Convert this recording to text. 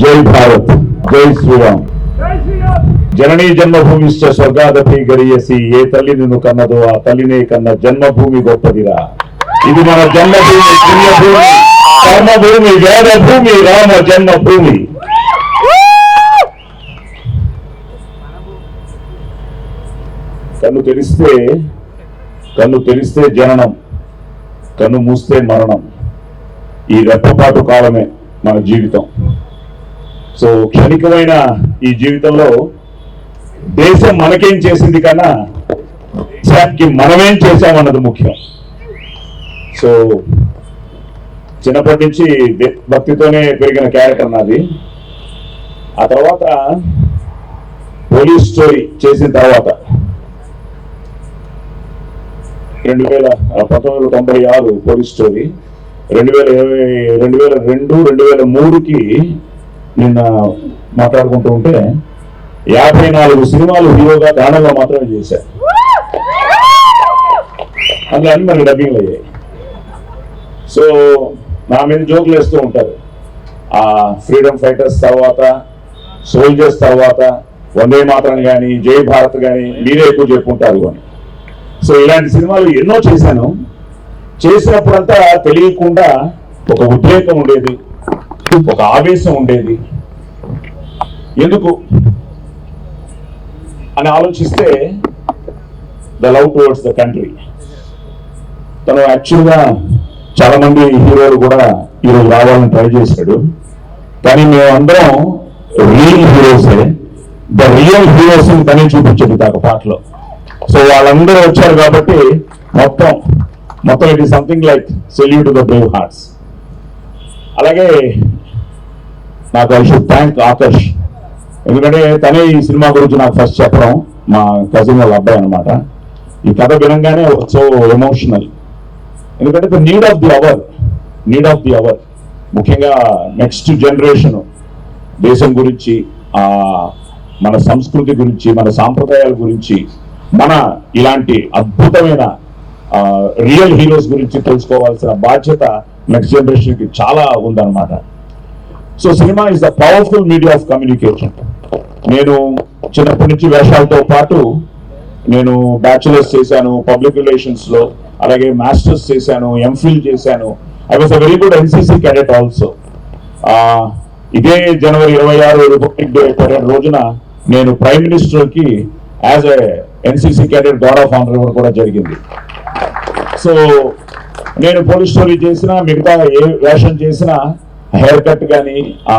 జై భారత్ జై శ్రీరామ్. జననీ జన్మభూమిశ్చ స్వర్గాదపి గడియసి ఏ తల్లి నిన్ను కన్నదో ఆ తల్లినే కన్న జన్మభూమి గొప్పదిరా. ఇది మన జన్మభూమి పుణ్యభూమి కర్మభూమి వేదభూమి రామ జన్మభూమి. కన్ను తెలిస్తే కన్ను తెలిస్తే జననం కన్ను మూస్తే మరణం. ఈ రెప్పపాటు కాలమే మన జీవితం. సో క్షణికమైన ఈ జీవితంలో దేశం మనకేం చేసింది కన్నా దేశానికి మనమేం చేశామన్నది ముఖ్యం. సో చిన్నప్పటి నుంచి భక్తితోనే పెరిగిన క్యారెక్టర్ నాది. ఆ తర్వాత పోలీస్ స్టోరీ చేసిన తర్వాత రెండు వేల పంతొమ్మిది వందల తొంభై ఆరు పోలీస్ స్టోరీ రెండు వేల ఇరవై రెండు వేల రెండు రెండు వేల మూడుకి నిన్న మాట్లాడుకుంటూ ఉంటే యాభై నాలుగు సినిమాలు హీరోగా దానంగా మాత్రమే చేశారు. అందులో అన్ని మరి డబ్బింగ్లు అయ్యాయి సో నా మీద జోకులు వేస్తూ ఉంటారు. ఆ ఫ్రీడమ్ ఫైటర్స్ తర్వాత సోల్జర్స్ తర్వాత వందే మాత్రం కానీ జై భారత్ కానీ మీరే ఎక్కువ చెప్పుకుంటారు అని. సో ఇలాంటి సినిమాలు ఎన్నో చేశాను. చేసినప్పుడంతా తెలియకుండా ఒక ఉద్రేకం ఉండేది. ఒక ఆవేశం ఉండేది. ఎందుకు? అని ఆలోచిస్తే the love towards the country తను యాక్చువల్గా చాలా మంది హీరోలు కూడా ఈరోజు రావాలని ట్రై చేశాడు. కానీ మేమందరం రియల్ హీరోసే ద రియల్ హీరోస్ తనే చూపించాడు దాకా పాటలో. సో వాళ్ళందరూ వచ్చారు కాబట్టి మొత్తం మొత్తం ఇట్ ఈ something like salute to the brave hearts అలాగే నాకు ఐ షుడ్ థ్యాంక్ ఆకర్ష్. ఎందుకంటే తనే ఈ సినిమా గురించి నాకు ఫస్ట్ చెప్పడం మా కజిన్ వాళ్ళ అబ్బాయి అనమాట ఈ కథ వినంగానే సో ఎమోషనల్ ఎందుకంటే the need of the hour need of the hour ముఖ్యంగా నెక్స్ట్ జనరేషన్ దేశం గురించి మన సంస్కృతి గురించి మన సాంప్రదాయాల గురించి మన ఇలాంటి అద్భుతమైన రియల్ హీరోస్ గురించి తెలుసుకోవాల్సిన బాధ్యత నెక్స్ట్ జనరేషన్కి చాలా ఉందన్నమాట. So cinema is the powerful media of communication నేను చిన్నప్పటి నుంచి వేషాలతో పాటు నేను బ్యాచులర్స్ చేశాను పబ్లిక్ రిలేషన్స్లో అలాగే మాస్టర్స్ చేశాను ఎంఫిల్ చేశాను. I was a very good NCC cadet also ఇదే జనవరి ఇరవై ఆరు రిపబ్లిక్ డే పరేడ్ రోజున నేను prime మినిస్టర్కి as a NCC cadet guard of honour ఇవ్వడం కూడా జరిగింది. సో నేను పోలీస్ స్టోరీ చేసినా మిగతా ఏ వేషం చేసినా హెయిర్ కట్ కానీ ఆ